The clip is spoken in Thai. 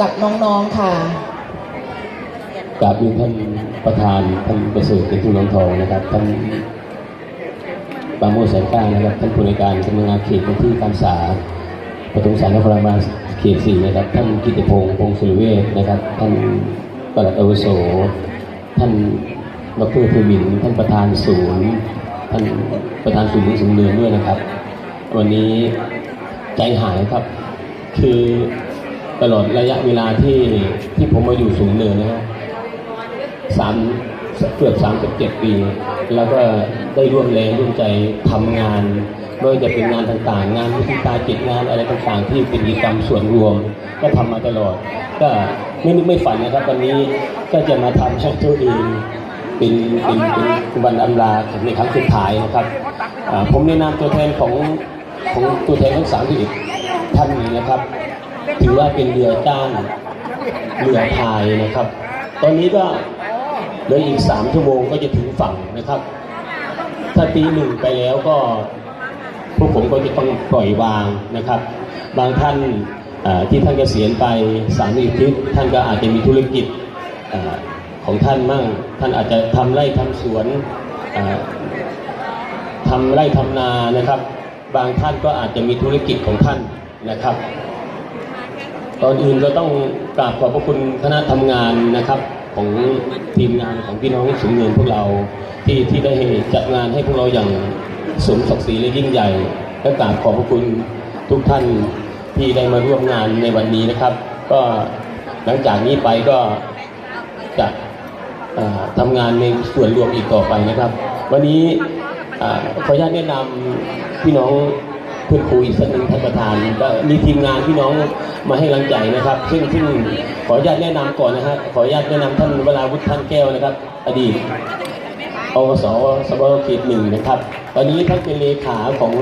กับน้องๆค่ะกราบเรียนท่านประธานท่านประเสริฐเป็นทุนน้องทองนะครับท่านปราโมแสนกล้านะครับท่านผู้ในการสำนักงานเขตพื้นที่การศึกษาปฐมศึกษานครบาลเขตสี่นะครับ ท่านกิติพงศ์พงศ์สุรเวชนะครับ ท่านปลัดอวโส ท่านดรภูมินท่านประธานศูนย์ท่านประธานศูนย์สูงเนินด้วยนะครับ วันนี้ใจหายครับคือ ตลอดระยะเวลาที่ที่ผมมาอยู่สูงเนินนะครับสามเกือบสามสิบเจ็ดปี แล้วก็ได้ร่วมแรงร่วมใจทำงานไม่ว่าจะเป็นงานต่างๆ งานวิทยาจิตงานอะไรต่างๆ ที่เป็นกิจกรรมส่วนรวม ก็ทำมาตลอด ก็ไม่นึกไม่ฝันนะครับวันนี้ก็จะมาทำช่องตัวเองเป็นเป็นเป็นวันอำลาในครั้งสุดท้ายนะครับผมในนามตัวแทนของของตัวแทนทั้งสามที่ท่านนี้นะครับ ถือว่าเป็นเรือจ้างเรือพายนะครับ ตอนนี้ก็เหลืออีกสามชั่วโมงก็จะถึงฝั่งนะครับ ถ้าตีหนึ่งไปแล้วก็พวกผมก็จะต้องปล่อยวางนะครับ บางท่านที่ท่านเกษียณไปสามสิบทิศท่านก็อาจจะมีธุรกิจอของท่านมั่ง ท่านอาจจะทำไร่ทำสวนเอ่อทำไร่ทำนานะครับ บางท่านก็อาจจะมีธุรกิจของท่านนะครับ ตอนอื่นก็ต้องกราบขอบพระคุณคณะทำงานนะครับของทีมงานของพี่น้องสูงเนินพวกเราที่ที่ได้จัดงานให้พวกเราอย่างสมศักดิ์ศรีและยิ่งใหญ่และกราบขอบพระคุณทุกท่านที่ได้มาร่วมงานในวันนี้นะครับ ก็หลังจากนี้ไปก็จะทำงานในส่วนรวมอีกต่อไปนะครับ วันนี้อขออนุญาตแนะนำพี่น้อง พื่อคุยอีกสักหนึ่งท่านประธานก็มีทีมงานพี่น้องมาให้กำลังใจนะครับ ซึ่งซึ่งขออนุญาตแนะนำก่อนนะฮะขออนุญาตแนะนำท่านเวลาวุฒิท่านแก้วนะครับ อดีตอวสสบเขตหนึ่งนะครับ ตอนนี้ท่านเป็นเลขาของ